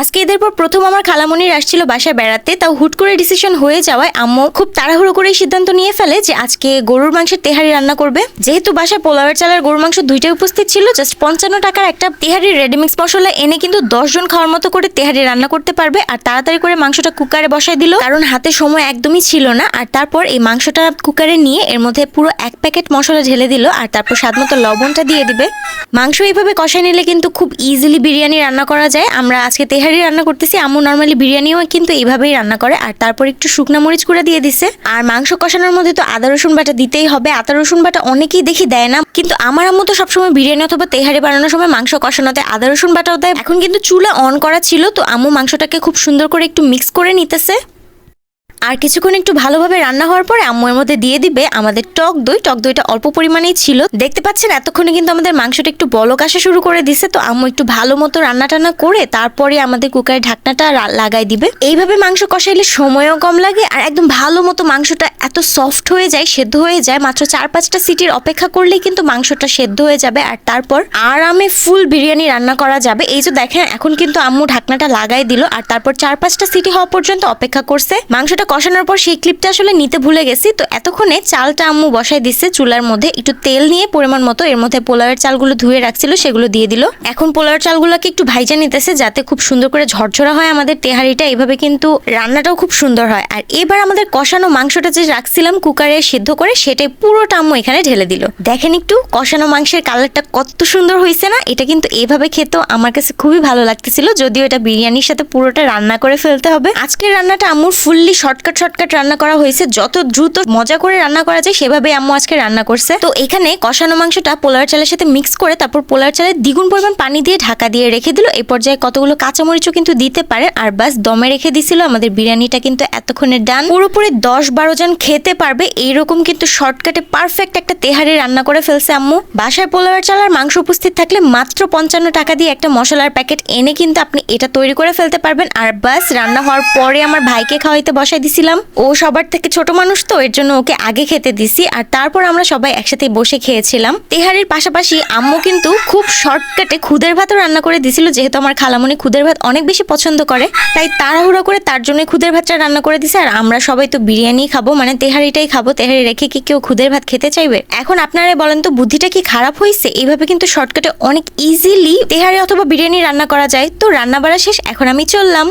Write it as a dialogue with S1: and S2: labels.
S1: আজকে এদের পর প্রথম আমার খালামণির আসছিল বাসায় বেড়াতে, তাও হুট করে ডিসিশন হয়ে যাওয়ায় আম্মু খুব তাড়াহুড়ো করে সিদ্ধান্ত নিয়ে ফেলে যে আজকে গরুর মাংসের তেহারি রান্না করবে। যেহেতু বাসায় পোলাওয়ের চালের গরুর মাংস দুইটাই উপস্থিত ছিল জাস্ট পঞ্চান্ন টাকার একটা তেহারি রেডিমিক্স মশলা এনে কিন্তু দশ জন খাওয়ার মতো করে তেহারি রান্না করতে পারবে আর তাড়াতাড়ি করে মাংসটা কুকারে বসায় দিল। কারণ হাতে সময় একদমই ছিল না আর তারপর এই মাংসটা কুকারে নিয়ে এর মধ্যে পুরো এক প্যাকেট মশলা ঢেলে দিল আর তারপর স্বাদ মতো লবণটা দিয়ে দিবে। মাংস এইভাবে কষায় নিলে কিন্তু খুব ইজিলি বিরিয়ানি রান্না করা যায়। আমরা আজকে তেহারি রান্না করতেছি। আমু নর্মালি বিরিয়ানিও কিন্তু এইভাবেই রান্না করে। আর তারপর একটু শুকনা মরিচ করে দিয়ে দিছে। আর মাংস কষানোর মধ্যে তো আদা, রসুন বাটা দিতেই হবে। আদা, রসুন বাটা অনেকেই দেখি দেয় না। কিন্তু আমার আম্মু তো সবসময় বিরিয়ানি অথবা তেহারি বানানোর সময় মাংস কষানোতে আদা, রসুন বাটাও দেয়। এখন কিন্তু চুলা অন করা ছিল, তো আমু মাংসটাকে খুব সুন্দর করে একটু মিক্স করে নিতেছে। আর কিছুক্ষণ একটু ভালোভাবে রান্না হওয়ার পরে আম্মু এর মধ্যে দিয়ে দিবে আমাদের টক দই। টক দইটা অল্প পরিমাণেই ছিল। দেখতে পাচ্ছেন, এতক্ষণে কিন্তু আমাদের মাংসটা একটু বলক আসা শুরু করে দিছে। তো আম্মু একটু ভালো মতো রান্না টান্না করে তারপরে আমাদের কুকারের ঢাকনাটা লাগাই দিবে। এইভাবে মাংস কষাইলে সময়ও কম লাগে আর একদম ভালো মতো মাংসটা এত সফট হয়ে যায়, সেদ্ধ হয়ে যায়। মাত্র চার পাঁচটা সিটির অপেক্ষা করলেই কিন্তু মাংসটা সেদ্ধ হয়ে যাবে। আর তারপর আরামে ফুল বিরিয়ানি রান্না করা যাবে। এই যে দেখেন, এখন কিন্তু আম্মু ঢাকনাটা লাগাই দিল। আর তারপর চার পাঁচটা সিটি হওয়া পর্যন্ত অপেক্ষা করছে। মাংসটা কষানোর পর সেই ক্লিপটা আসলে নিতে ভুলে গেছি। তো এতক্ষণে চালটা আম্মু বসাই দিচ্ছে চুলার মধ্যে একটু তেল নিয়ে পরিমাণ মতো এর মধ্যে পোলাওয়ের চালগুলো ধুয়ে রাখছিল, সেগুলো দিয়ে দিল। এখন পোলাওয়ের চালগুলোকে একটু ভাইজা নিতেছে যাতে খুব সুন্দর করে ঝরঝরা হয় আমাদের তেহারিটা, এভাবে কিন্তু রান্নাটাও খুব সুন্দর হয়। আর এবার আমাদের কষানো মাংসটা যে রাখছিলাম কুকারে সিদ্ধ করে, সেটাই পুরোটা আম্মু এখানে ঢেলে দিল। দেখেন একটু, কষানো মাংসের কালারটা কত সুন্দর হয়েছে না? এটা কিন্তু এভাবে খেতেও আমার কাছে খুবই ভালো লাগতেছিল, যদিও এটা বিরিয়ানির সাথে পুরোটা রান্না করে ফেলতে হবে। আজকের রান্নাটা আম্মুর ফুললি শর্টকাট শর্টকাট রান্না করা হয়েছে, যত দ্রুত মজা করে রান্না করা যায় সেভাবে আম্মু আজকে রান্না করছে। তো এখানে কষানো মাংসটা পোলার চালের সাথে মিক্স করে তারপর পোলার চালের দ্বিগুণ পরিমাণ পানি দিয়ে ঢাকা দিয়ে রেখে দিল। এই পর্যায়ে কতগুলো কাঁচামরিচও কিন্তু দিতে পারে। আর বাস দমে রেখে দিছিল। আমাদের বিরিয়ানিটা কিন্তু এতক্ষণে ডান পুরোপুরি দশ বারো জন খেতে পারবে। এইরকম কিন্তু শর্টকাটে পারফেক্ট একটা তেহারি রান্না করে ফেলছে আম্মু। বাসায় পোলাওয়ের চাল আর মাংস উপস্থিত থাকলে মাত্র পঞ্চান্ন টাকা দিয়ে একটা মশলার প্যাকেট এনে কিন্তু আপনি এটা তৈরি করে ফেলতে পারবেন। আর বাস রান্না হওয়ার পরে আমার ভাইকে খাওয়াইতে বসাই দিছিলাম। ও সবার থেকে ছোট মানুষ তো, এর জন্য ওকে আগে খেতে দিছি। আর তারপর আমরা সবাই একসাথে বসে খেয়েছিলাম। তেহারির পাশাপাশি আম্মু কিন্তু খুব শর্টকাটে খুদের ভাতও রান্না করে দিছিল, যেহেতু আমার খালামণি খুদের ভাত অনেক বেশি পছন্দ করে। তাই তাড়াহুড়ো করে তার জন্য খুদের ভাতটা রান্না করে দিছে। আর আমরা সবাই তো বিরিয়ানি খাব মানে তেহারিটাই খাব। তেহারি রেখে কি কেউ খুদের ভাত খেতে চাইবে? এখন আপনারা বলেন তো, বুদ্ধিটা কি খারাপ হয়েছে এইভাবে কিন্তু শর্টকাটে অনেক ইজিলি তেহারি অথবা বিরিয়ানি রান্না করা যায়। তো রান্না বাড়া শেষ, এখন আমি চললাম।